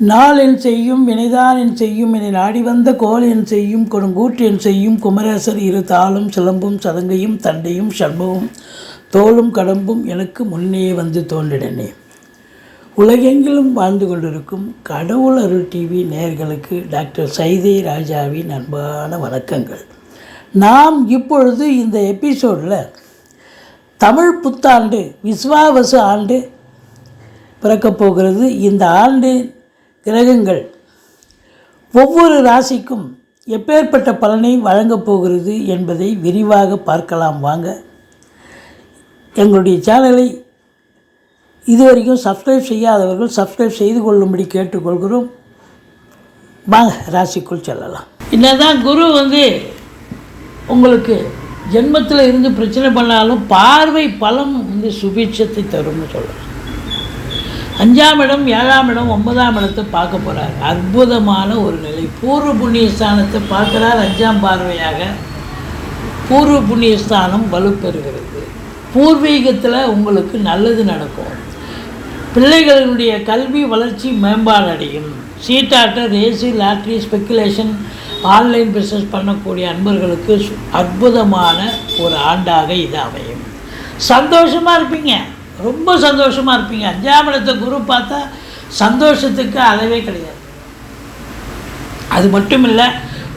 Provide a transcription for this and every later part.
நாள் என் செய்யும் வினைதான் என் செய்யும் என நாடி வந்த கோல் என் செய்யும் கொடுங்கூற்று என் செய்யும் குமரேசர் இரு தாளும் சிலம்பும் சதங்கையும் தண்டையும் சண்பவும் தோளும் கடம்பும் எனக்கு முன்னே வந்து தோன்றிடனே. உலகெங்கிலும் வாழ்ந்து கொண்டிருக்கும் கடவுள் அருள் டிவி நேயர்களுக்கு டாக்டர் சைதே ராஜாவின் அன்பான வணக்கங்கள். நாம் இப்பொழுது இந்த எபிசோடில் தமிழ் புத்தாண்டு விஸ்வாவசு ஆண்டு பிறக்கப் போகிறது. இந்த ஆண்டு கிரகங்கள். ஒவ்வொரு ராசிக்கும் எப்பேற்பட்ட பலனை வழங்கப் போகிறது என்பதை விரிவாக பார்க்கலாம் வாங்க. எங்களுடைய சேனலை இதுவரைக்கும் சப்ஸ்கிரைப் செய்யாதவர்கள் சப்ஸ்கிரைப் செய்து கொள்ளும்படி கேட்டுக்கொள்கிறோம். வாங்க ராசிக்குள் செல்லலாம். என்னதான் குரு வந்து உங்களுக்கு ஜென்மத்தில் இருந்து பிரச்சனை பண்ணாலும் பார்வை பலம் வந்து சுபீட்சத்தை தரும்னு சொல்லலாம் அஞ்சாம் இடம் ஏழாம் இடம் ஒன்பதாம் இடத்தை பார்க்க போகிறார் அற்புதமான ஒரு நிலை. பூர்வ புண்ணிய ஸ்தானத்தை பார்க்குறார் அஞ்சாம் பார்வையாக. பூர்வ புண்ணியஸ்தானம் வலுப்பெறுகிறது. பூர்வீகத்தில் உங்களுக்கு நல்லது நடக்கும். பிள்ளைகளுடைய கல்வி வளர்ச்சி மேம்பாடு அடையும். சீட்டாட்ட ரேசி லாட்ரி ஸ்பெக்குலேஷன் ஆன்லைன் பிஸ்னஸ் பண்ணக்கூடிய அன்பர்களுக்கு அற்புதமான ஒரு ஆண்டாக இது அமையும். சந்தோஷமாக இருப்பீங்க. ரொம்ப சந்தோஷமாக இருப்பீங்க. அஞ்சாம் இடத்தை குரு பார்த்தா சந்தோஷத்துக்கு அளவே கிடையாது. அது மட்டும் இல்லை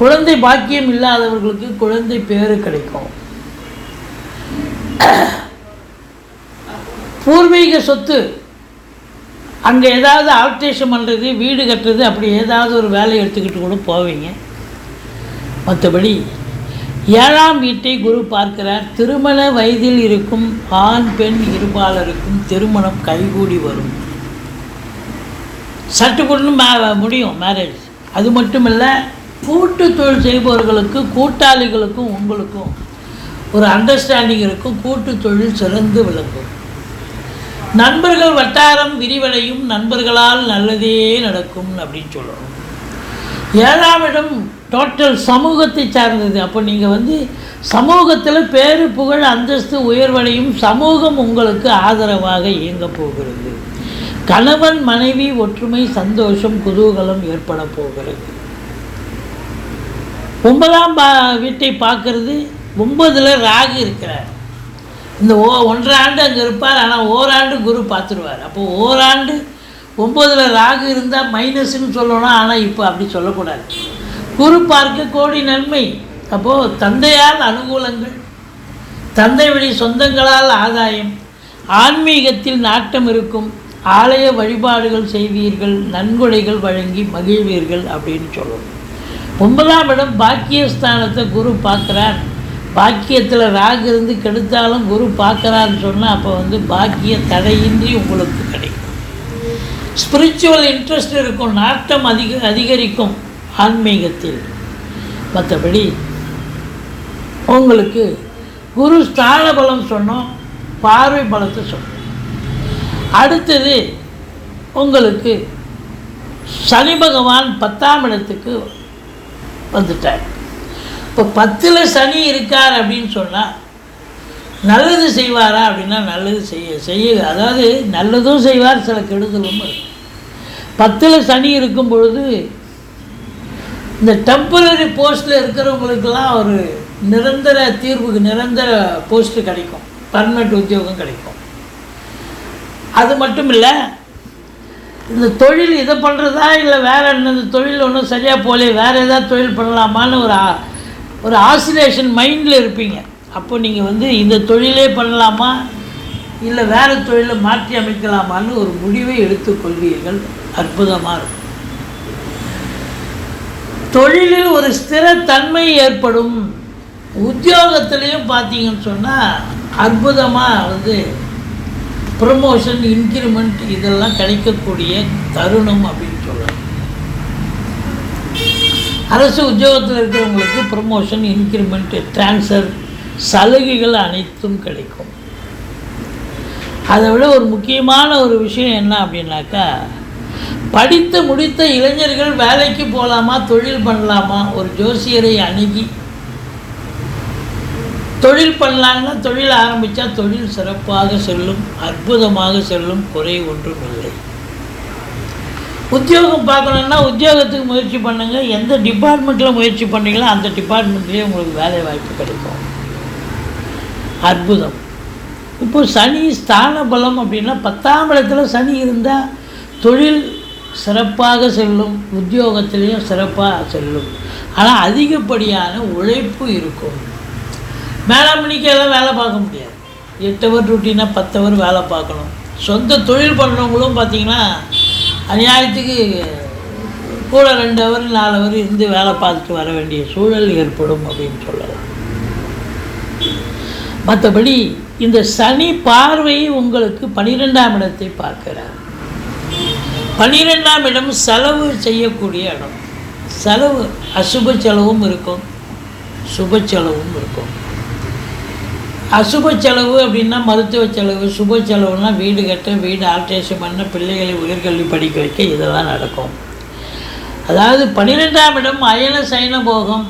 குழந்தை பாக்கியம் இல்லாதவர்களுக்கு குழந்தை பேரு கிடைக்கும். பூர்வீக சொத்து அங்கே ஏதாவது ஆல்ட்ரேஷன் பண்ணுறது வீடு கட்டுறது அப்படி ஏதாவது ஒரு வேலையை எடுத்துக்கிட்டு கூட போவீங்க. மற்றபடி ஏழாம் வீட்டை குரு பார்க்கிறார். திருமண வயதில் இருக்கும் ஆண் பெண் இருபாலருக்கும் திருமணம் கைகூடி வரும். சட்டுக்குன்னு மே முடியும் மேரேஜ் அது மட்டும் இல்லை கூட்டு தொழில் செய்பவர்களுக்கு கூட்டாளிகளுக்கும் உங்களுக்கும் ஒரு அண்டர்ஸ்டாண்டிங் இருக்கும். கூட்டு தொழில் சிறந்து விளங்கும். நண்பர்கள் வட்டாரம் விரிவடையும் நண்பர்களால் நல்லதே நடக்கும் அப்படின்னு சொல்லணும். ஏழாம் இடம் டோட்டல் சமூகத்தை சார்ந்தது. அப்போ நீங்கள் வந்து சமூகத்தில் பேரு புகழ் அந்தஸ்து உயர்வடையும் சமூகம் உங்களுக்கு ஆதரவாக இயங்கப் போகிறது. கணவன் மனைவி ஒற்றுமை சந்தோஷம் குதூகலம் ஏற்பட போகிறது. ஒன்பதாம் பா வீட்டை பார்க்கறது. ஒன்பதில் ராகு இருக்கிறார். இந்த ஓ ஒன்றரை ஆண்டு அங்கே இருப்பார் ஆனால் ஓராண்டு குரு பார்த்துருவார். அப்போ ஓராண்டு ஒம்பதில் ராகு இருந்தால் மைனஸ்ன்னு சொல்லணும் ஆனால் இப்போ அப்படி சொல்லக்கூடாது. குரு பார்க்க கோடி நன்மை. அப்போது தந்தையால் அனுகூலங்கள் தந்தை வழி சொந்தங்களால் ஆதாயம் ஆன்மீகத்தில் நாட்டம் இருக்கும் ஆலய வழிபாடுகள் செய்வீர்கள் நன்கொடைகள் வழங்கி மகிழ்வீர்கள் அப்படின்னு சொல்லணும் ஒன்பதாம் இடம் பாக்கியஸ்தானத்தை குரு பார்க்குறார். பாக்கியத்தில் ராகு இருந்து கெடுத்தாலும் குரு பார்க்குறான்னு சொன்னால் அப்போ வந்து பாக்கிய தடையின்றி உங்களுக்கு கிடைக்கும். ஸ்பிரிச்சுவல் இன்ட்ரெஸ்ட் இருக்கும் நாட்டம் அதிக அதிகரிக்கும். ஆன்மீகத்தில். மற்றபடி உங்களுக்கு குரு ஸ்தான பலம் சொன்னோம் பார்வை பலத்தை சொன்னோம். அடுத்தது உங்களுக்கு சனி பகவான் பத்தாம் இடத்துக்கு வந்துட்டார். இப்போ பத்தில் சனி இருக்கார் அப்படின்னு சொன்னால் நல்லது செய்வாரா அப்படின்னா நல்லது செய்ய செய்ய அதாவது நல்லதும் செய்வார் சில கெடுதலும் இருக்கும் பத்தில் சனி இருக்கும் பொழுது இந்த டெம்பரரி போஸ்ட்டில் இருக்கிறவங்களுக்கெல்லாம் ஒரு நிரந்தர தீர்வுக்கு நிரந்தர போஸ்ட்டு கிடைக்கும். பர்மனெண்ட் உத்தியோகம் கிடைக்கும். அது மட்டும் இல்லை இந்த தொழில் இதை பண்ணுறதா இல்லை வேறு என்ன இந்த தொழில் ஒன்றும் சரியாக போகலையே வேறு ஏதாவது தொழில் பண்ணலாமான்னு ஒரு ஒரு ஆசிலேஷன் மைண்டில் இருப்பீங்க. அப்போ நீங்கள் வந்து இந்த தொழிலே பண்ணலாமா இல்லை வேறு தொழிலை மாற்றி அமைக்கலாமான்னு ஒரு முடிவை எடுத்துக்கொள்வீர்கள். அற்புதமாக இருக்கும். தொழிலில் ஒரு ஸ்திரத்தன்மை ஏற்படும். உத்தியோகத்திலையும் பார்த்தீங்கன்னு சொன்னால் அற்புதமாக வந்து ப்ரமோஷன் இன்க்ரிமெண்ட் இதெல்லாம் கிடைக்கக்கூடிய தருணம் அப்படின்னு சொல்லலாம் அரசு உத்தியோகத்தில் இருக்கிறவங்களுக்கு ப்ரமோஷன் இன்க்ரிமெண்ட் ட்ரான்ஸ்ஃபர் சலுகைகள் அனைத்தும் கிடைக்கும். அதை விட ஒரு முக்கியமான ஒரு விஷயம் என்ன அப்படின்னாக்கா படித்து முடித்த இளைஞர்கள் வேலைக்கு போகலாமா தொழில் பண்ணலாமா? ஒரு ஜோசியரை அணுகி. தொழில் பண்ணலாங்கன்னா தொழில் ஆரம்பித்தா தொழில் சிறப்பாக செல்லும் அற்புதமாக செல்லும் குறை ஒன்றும் இல்லை. உத்தியோகம் பார்க்கணுன்னா உத்தியோகத்துக்கு முயற்சி பண்ணுங்கள் எந்த டிபார்ட்மெண்ட்டில் முயற்சி பண்ணீங்களோ அந்த டிபார்ட்மெண்ட்லேயே உங்களுக்கு வேலை வாய்ப்பு கிடைக்கும். அற்புதம். இப்போ சனி ஸ்தான பலம் அப்படின்னா பத்தாம் இடத்துல சனி இருந்தால் தொழில் சிறப்பாக செல்லும் உத்தியோகத்திலையும் சிறப்பாக செல்லும். ஆனால் அதிகப்படியான உழைப்பு இருக்கும். மேலே மணிக்கெல்லாம் வேலை பார்க்க முடியாது. எட்டு ஹவர் டியூட்டினா பத்து ஹவர் வேலை பார்க்கணும். சொந்த தொழில் பண்ணுறவங்களும் பார்த்தீங்கன்னா அநியாயத்துக்கு கூட ரெண்டு ஹவர் நாலு ஹவர் இருந்து வேலை பார்த்துட்டு வர வேண்டிய சூழல் ஏற்படும் அப்படின்னு சொல்லலாம். மற்றபடி இந்த சனி பார்வை உங்களுக்கு பனிரெண்டாம் இடத்தை பார்க்கிறார். பனிரெண்டாம் இடம் செலவு செய்யக்கூடிய இடம். செலவு அசுப செலவும் இருக்கும். சுப செலவும் இருக்கும். அசுப செலவு அப்படின்னா மருத்துவ செலவு சுப செலவுனா வீடு கட்ட வீடு ஆல்ட்ரேஷன் பண்ண பிள்ளைகளை உயர்கல்வி படிக்க வைக்க இதெல்லாம் நடக்கும். அதாவது பன்னிரெண்டாம் இடம் அயன சைன போகம்.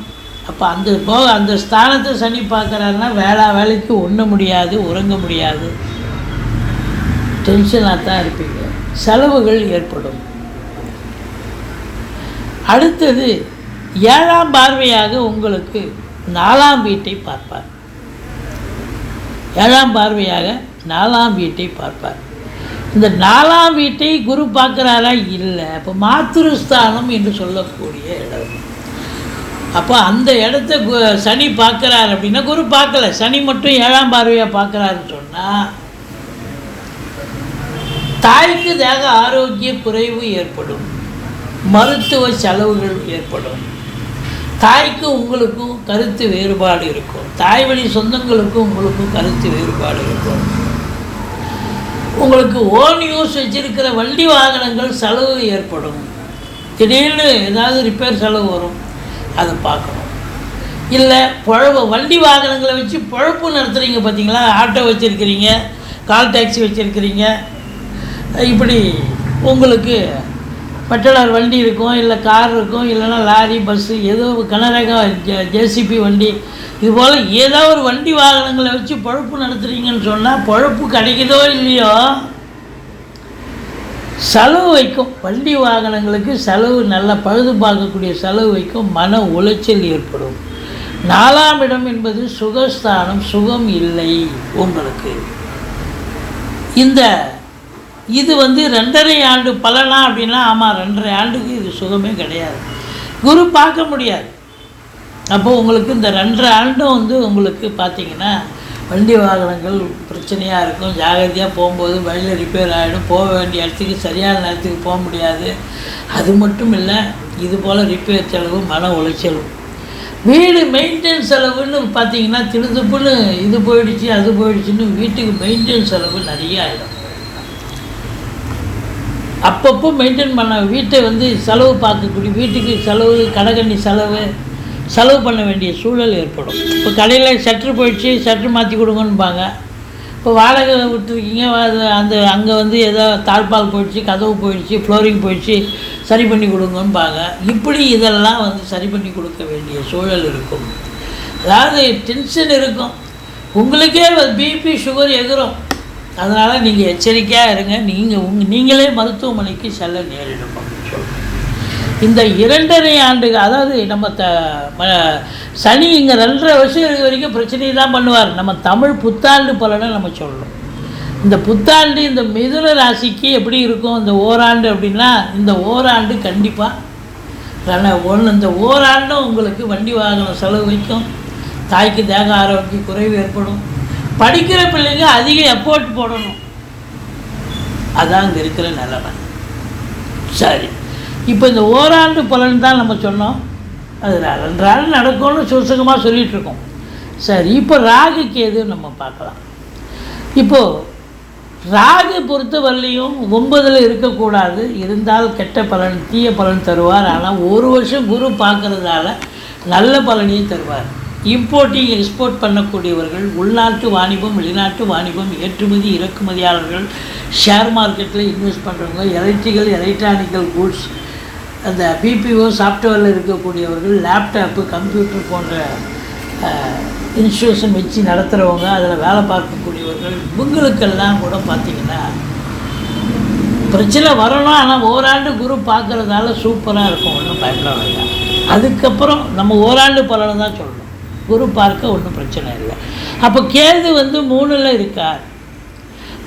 அப்போ அந்த போக அந்த ஸ்தானத்தை சனி பார்க்குறாருன்னா வேளா வேலைக்கு உண்ண முடியாது உறங்க முடியாது. டென்ஷனாக தான் இருப்பீங்க. செலவுகள் ஏற்படும். அடுத்தது ஏழாம் பார்வையாக உங்களுக்கு நாலாம் வீட்டை பார்ப்பார். ஏழாம் பார்வையாக நாலாம் வீட்டை பார்ப்பார். இந்த நாலாம் வீட்டை குரு பார்க்குறாரா? இல்லை. அப்போ மாத்திருஸ்தானம் என்று சொல்லக்கூடிய இடம். அப்போ அந்த இடத்த கு- சனி பார்க்குறாரு அப்படின்னா குரு பார்க்கல. சனி மட்டும் ஏழாம் பார்வையாக பார்க்குறாருன்னு சொன்னால் தாய்க்கு தேக ஆரோக்கிய குறைவு ஏற்படும். மருத்துவ செலவுகள் ஏற்படும். தாய்க்கு உங்களுக்கும் கருத்து வேறுபாடு இருக்கும். தாய் வழி சொந்தங்களுக்கும் உங்களுக்கும் கருத்து வேறுபாடு இருக்கும். உங்களுக்கு ஓன் யூஸ் வச்சிருக்கிற வண்டி வாகனங்கள் செலவு ஏற்படும். திடீர்னு ஏதாவது ரிப்பேர் செலவு வரும். அதை பார்க்கணும். இல்லை பழவு வண்டி வாகனங்களை வச்சு பழப்பு நடத்துகிறீங்க பார்த்தீங்களா ஆட்டோ வச்சுருக்கிறீங்க கால் டாக்ஸி வச்சுருக்கிறீங்க இப்படி உங்களுக்கு பட்டலார் வண்டி இருக்கும் இல்லை கார் இருக்கும் இல்லைன்னா லாரி பஸ்ஸு ஏதோ கனரக ஜேசிபி வண்டி. இது போல் ஏதோ ஒரு வண்டி வாகனங்களை வச்சு பழப்பு நடத்துகிறீங்கன்னு சொன்னால் பழப்பு கிடைக்குதோ இல்லையோ? செலவு வைக்கும். வண்டி வாகனங்களுக்கு செலவு நல்லா பழுது பார்க்கக்கூடிய செலவு வைக்கும். மன உளைச்சல் ஏற்படும். நாலாம் இடம் என்பது சுகஸ்தானம் சுகம் இல்லை உங்களுக்கு. இந்த இது வந்து ரெண்டரை ஆண்டு பலனா அப்படின்னா ஆமாம் ரெண்டரை ஆண்டுக்கு இது சுகமே கிடையாது. குரு பார்க்க முடியாது. அப்போ உங்களுக்கு இந்த ரெண்டரை ஆண்டும் வந்து உங்களுக்கு பார்த்தீங்கன்னா வண்டி வாகனங்கள் பிரச்சனையாக இருக்கும். ஜாகிரதையாக போகும்போது வழியில் ரிப்பேர் ஆகிடும் போக வேண்டிய இடத்துக்கு சரியான நேரத்துக்கு போக முடியாது. அது மட்டும் இல்லை இது போல் ரிப்பேர் செலவு மன உளைச்சலும் வீடு மெயின்டெனன்ஸ் செலவுன்னு பார்த்தீங்கன்னா திடுதுப்புன்னு இது போயிடுச்சு அது போயிடுச்சுன்னு வீட்டுக்கு மெயின்டெனன்ஸ் செலவு நிறைய ஆகிடும் அப்பப்போ மெயின்டைன் பண்ண வீட்டை வந்து செலவு பார்க்கக்கூடிய வீட்டுக்கு செலவு கடைகண்ணி செலவு செலவு பண்ண வேண்டிய சூழல் ஏற்படும். இப்போ கடையில் ஷட்ரு போயிடுச்சு ஷட்ரு மாற்றி கொடுங்கன்னுபாங்க இப்போ வாடகை விட்டுருக்கீங்க அது அந்த அங்கே வந்து ஏதோ தாழ்பால் போயிடுச்சு கதவு போயிடுச்சு ஃப்ளோரிங் போயிடுச்சு சரி பண்ணி கொடுங்கன்னுபாங்க இப்படி இதெல்லாம் வந்து சரி பண்ணி கொடுக்க வேண்டிய சூழல் இருக்கும். அதாவது டென்ஷன் இருக்கும். உங்களுக்கே பிபி சுகர் எதிரும். அதனால் நீங்கள் எச்சரிக்கையாக இருங்க. நீங்கள் உங் நீங்களே மருத்துவமனைக்கு செல்ல நேரிடும் இந்த இரண்டரை ஆண்டு அதாவது நம்ம த ம- சனி இங்கே ரெண்டரை வருஷம் இருக்க வரைக்கும் பிரச்சனையை தான் பண்ணுவார். நம்ம தமிழ் புத்தாண்டு பலனை நம்ம சொல்லணும். இந்த புத்தாண்டு இந்த மிதுன ராசிக்கு எப்படி இருக்கும்? இந்த ஓராண்டு அப்படின்னா இந்த ஓராண்டு கண்டிப்பாக ஒன்று இந்த ஓராண்டும் உங்களுக்கு வண்டி வாகனம் செலவு வைக்கும் தாய்க்கு தேக ஆரோக்கிய குறைவு ஏற்படும். படிக்கிற பிள்ளைங்க அதிக எஃபோர்ட் போடணும். அதான் அங்கே இருக்கிற நிலைமை. சரி. இப்போ இந்த ஓராண்டு பலன் தான் நம்ம சொன்னோம். அது ரெண்டு நடக்கும்னு சுசகமாக சொல்லிகிட்ருக்கோம் சரி இப்போ ராகுக்கு எதுவும் நம்ம பார்க்கலாம். இப்போது ராகு பொறுத்த வரலையும் ஒன்பதில் இருக்கக்கூடாது. இருந்தால் கெட்ட பலன் தீய பலன் தருவார். ஆனால் ஒரு வருஷம் குரு பார்க்குறதால நல்ல பலனையும் தருவார். இம்போர்ட்டிங் எக்ஸ்போர்ட் பண்ணக்கூடியவர்கள் உள்நாட்டு வாணிபம் வெளிநாட்டு வாணிபம் ஏற்றுமதி இறக்குமதியாளர்கள் ஷேர் மார்க்கெட்டில் இன்வெஸ்ட் பண்ணுறவங்க எலக்ட்ரிக்கல் எலக்ட்ரானிக்கல் கூட்ஸ் அந்த பிபிஓ சாஃப்ட்வேரில் இருக்கக்கூடியவர்கள் லேப்டாப்பு கம்ப்யூட்டர் போன்ற இன்ஸ்டியூஷன் வச்சு நடத்துகிறவங்க அதில் வேலை பார்க்கக்கூடியவர்கள் இவங்களுக்கெல்லாம் கூட பார்த்திங்கன்னா பிரச்சனை வரணும் ஆனால் ஓராண்டு குரு பார்க்குறதால சூப்பராக இருக்கும் ஒன்றும் பயப்பட வேண்டாம். அதுக்கப்புறம் நம்ம ஓராண்டு பலனை தான் சொல்லணும் குரு பார்க்க ஒன்றும் பிரச்சனை இல்லை. அப்போ கேது வந்து மூணில் இருக்கார்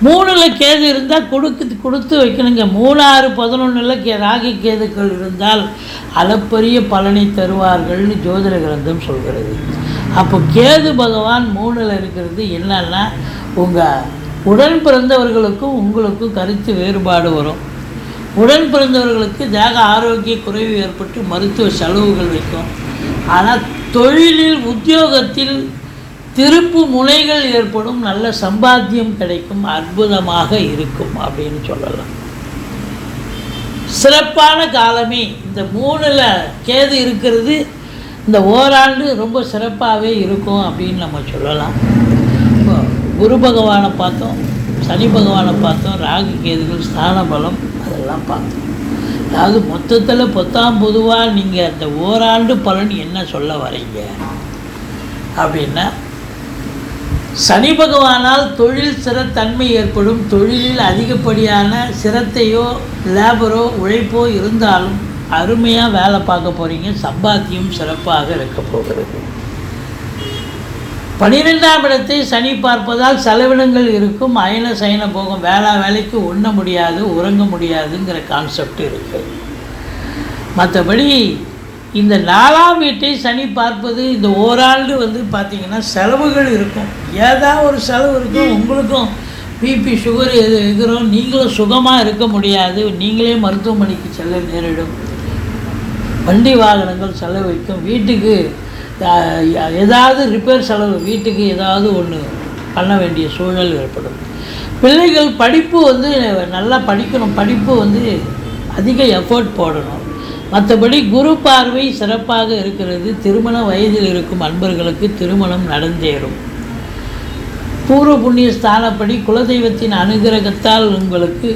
மூணில் கேது இருந்தால் கொடுக்கு கொடுத்து வைக்கணுங்க. மூணு ஆறு பதினொன்றில் கே ராகி கேதுக்கள் இருந்தால் அளப்பரிய பலனை தருவார்கள்னு ஜோதிட கிரந்தம் சொல்கிறது. அப்போ கேது பகவான் மூணில் இருக்கிறது என்னன்னா உங்கள் உடன் பிறந்தவர்களுக்கும் உங்களுக்கும் கருத்து வேறுபாடு வரும். உடன் பிறந்தவர்களுக்கு தேக ஆரோக்கிய குறைவு ஏற்பட்டு மருத்துவ செலவுகள் வைக்கும். ஆனால் தொழிலில் உத்தியோகத்தில் திருப்பு முனைகள் ஏற்படும் நல்ல சம்பாத்தியம் கிடைக்கும் அற்புதமாக இருக்கும் அப்படின்னு சொல்லலாம். சிறப்பான காலமே. இந்த மூணில் கேது இருக்கிறது இந்த ஓராண்டு ரொம்ப சிறப்பாகவே இருக்கும் அப்படின்னு நம்ம சொல்லலாம். குரு பகவானை பார்த்தோம் சனி பகவானை பார்த்தோம் ராகு கேதுகள் ஸ்தான பலம் அதெல்லாம் பார்த்தோம். அதாவது மொத்தத்தில் பொத்தாம் பொதுவாக நீங்கள் அந்த ஓராண்டு பலன் என்ன சொல்ல வரீங்க? அப்படின்னா சனி பகவானால் தொழில் சிறத்தன்மை ஏற்படும். தொழிலில் அதிகப்படியான சிரத்தையோ லேபரோ உழைப்போ இருந்தாலும் அருமையாக வேலை பார்க்க போகிறீங்க சம்பாத்தியம் சிறப்பாக இருக்க போகிறது. பனிரெண்டாம் இடத்தை சனி பார்ப்பதால் செலவினங்கள் இருக்கும் அயன சயன போகும் வேளா வேலைக்கு உண்ண முடியாது உறங்க முடியாதுங்கிற கான்செப்ட் இருக்குது மற்றபடி இந்த நாலாம் வீட்டை சனி பார்ப்பது இந்த ஓராண்டு வந்து பார்த்திங்கன்னா செலவுகள் இருக்கும். ஏதாவது ஒரு செலவு இருக்கும் உங்களுக்கும் பிபி சுகர் எது இருக்கிறோம் நீங்களும் சுகமாக இருக்க முடியாது நீங்களே மருத்துவமனைக்கு செல்ல நேரிடும். வண்டி வாகனங்கள் செலவு வைக்கும் வீட்டுக்கு ஏதாவது ரிப்பேர் செலவு வீட்டுக்கு ஏதாவது ஒன்று பண்ண வேண்டிய சூழல் ஏற்படும். பிள்ளைகள் படிப்பு வந்து நல்லா படிக்கணும். படிப்பு வந்து அதிக எஃபோர்ட் போடணும். மற்றபடி குரு பார்வை சிறப்பாக இருக்கிறது. திருமண வயதில் இருக்கும் அன்பர்களுக்கு திருமணம் நடந்தேறும். பூர்வ புண்ணிய ஸ்தானப்படி குலதெய்வத்தின் அனுகிரகத்தால் உங்களுக்கு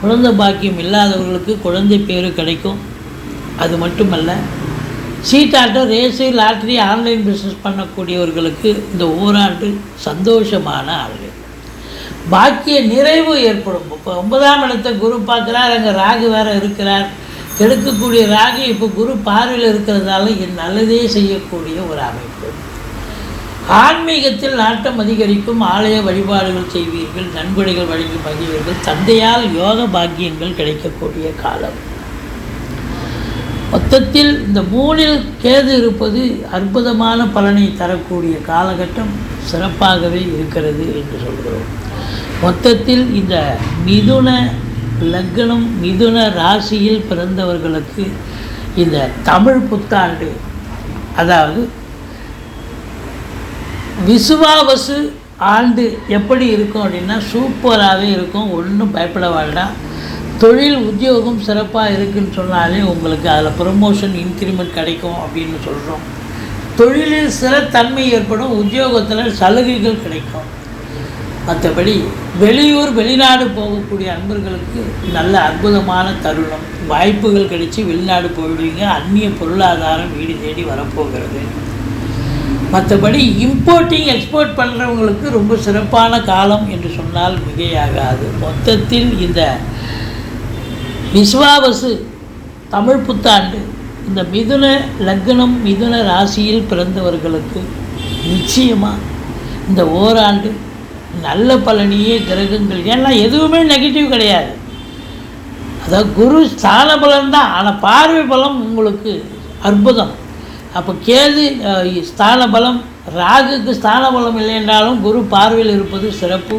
குழந்தை பாக்கியம் இல்லாதவர்களுக்கு குழந்தை பேரு கிடைக்கும். அது மட்டுமல்ல சீட்டாட்டம் ரேஸு லாட்ரி ஆன்லைன் பிஸ்னஸ் பண்ணக்கூடியவர்களுக்கு இந்த ஓராண்டு சந்தோஷமான ஆண்டு பாக்கிய நிறைவு ஏற்படும். இப்போ ஒன்பதாம் இடத்தை குரு பார்க்குறார் அங்கே ராகு வேறு இருக்கிறார். கெடுக்கக்கூடிய ராகு இப்போ குரு பார்வையில் இருக்கிறதால என் நல்லதே செய்யக்கூடிய ஒரு அமைப்பு. ஆன்மீகத்தில் நாட்டம் அதிகரிக்கும் ஆலய வழிபாடுகள் செய்வீர்கள் நன்கொடைகள் வழங்கி மகிழ்வீர்கள். தந்தையால் யோக பாக்கியங்கள் கிடைக்கக்கூடிய காலம். மொத்தத்தில் இந்த மூணில் கேது இருப்பது அற்புதமான பலனை தரக்கூடிய காலகட்டம் சிறப்பாகவே இருக்கிறது என்று சொல்கிறோம். மொத்தத்தில் இந்த மிதுன லக்னம் மிதுன ராசியில் பிறந்தவர்களுக்கு இந்த தமிழ் புத்தாண்டு அதாவது விசுவாவசு ஆண்டு எப்படி இருக்கும் அப்படின்னா சூப்பராகவே இருக்கும் ஒன்றும் பயப்பட வேண்டாம். தொழில் உத்தியோகம் சிறப்பாக இருக்குன்னு சொன்னாலே உங்களுக்கு அதில் ப்ரொமோஷன் இன்க்ரிமெண்ட் கிடைக்கும் அப்படின்னு சொல்கிறோம் தொழிலில் சிறத்தன்மை ஏற்படும் உத்தியோகத்தில் சலுகைகள் கிடைக்கும். மற்றபடி வெளியூர் வெளிநாடு போகக்கூடிய அன்பர்களுக்கு நல்ல அற்புதமான தருணம். வாய்ப்புகள் கிடைச்சி வெளிநாடு போயிடுவீங்க. அந்நிய பொருளாதாரம் வீடு தேடி வரப்போகிறது. மற்றபடி இம்போர்ட்டிங் எக்ஸ்போர்ட் பண்ணுறவங்களுக்கு ரொம்ப சிறப்பான காலம் என்று சொன்னால் மிகையாகாது. மொத்தத்தில் இந்த விஸ்வாவசு தமிழ் புத்தாண்டு. இந்த மிதுன லக்னம் மிதுன ராசியில் பிறந்தவர்களுக்கு நிச்சயமாக இந்த ஓராண்டு நல்ல பலனையே கிரகங்கள். ஏன்னா எதுவுமே நெகட்டிவ் கிடையாது. அதாவது குரு ஸ்தான பலன் தான். ஆனால் பார்வை பலம் உங்களுக்கு அற்புதம். அப்போ கேது ஸ்தான பலம் ராகுக்கு ஸ்தான பலம் இல்லை என்றாலும் குரு பார்வையில் இருப்பது சிறப்பு.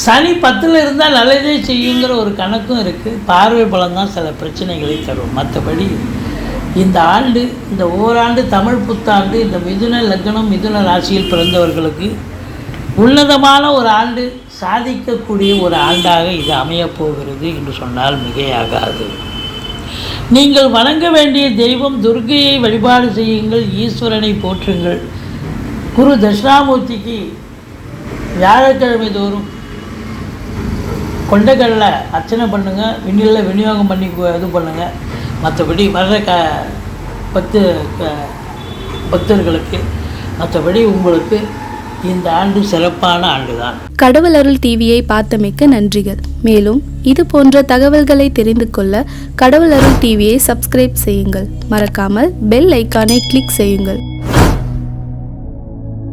சனி பத்தில் இருந்தால் நல்லதே செய்யுங்கிற ஒரு கணக்கும் இருக்குது பார்வை பலம் தான் சில பிரச்சனைகளை தரும். மற்றபடி இந்த ஆண்டு இந்த ஓராண்டு தமிழ் புத்தாண்டு இந்த மிதுன லக்னம் மிதுன ராசியில் பிறந்தவர்களுக்கு உன்னதமான ஒரு ஆண்டு சாதிக்கக்கூடிய ஒரு ஆண்டாக இது அமையப் போகிறது என்று சொன்னால் மிகையாகாது. நீங்கள் வணங்க வேண்டிய தெய்வம் துர்கையை வழிபாடு செய்யுங்கள் ஈஸ்வரனை போற்றுங்கள். குரு தட்சிணாமூர்த்திக்கு வியாழக்கிழமை தோறும் கொண்டைக்கடலை அர்ச்சனை பண்ணுங்கள் விண்ணில் விநியோகம் பண்ணி இது பண்ணுங்கள் மற்றபடி வர்ற க பத்து க- பக்தர்களுக்கு மற்றபடி உங்களுக்கு இந்த ஆண்டு சிறப்பான ஆண்டு தான் கடவுள் அருள் டிவியை பார்த்தமைக்க நன்றிகள். மேலும் இது போன்ற தகவல்களை தெரிந்து கொள்ள கடவுள் அருள் டிவியை சப்ஸ்கிரைப் செய்யுங்கள். மறக்காமல் பெல் ஐக்கானை கிளிக் செய்யுங்கள்.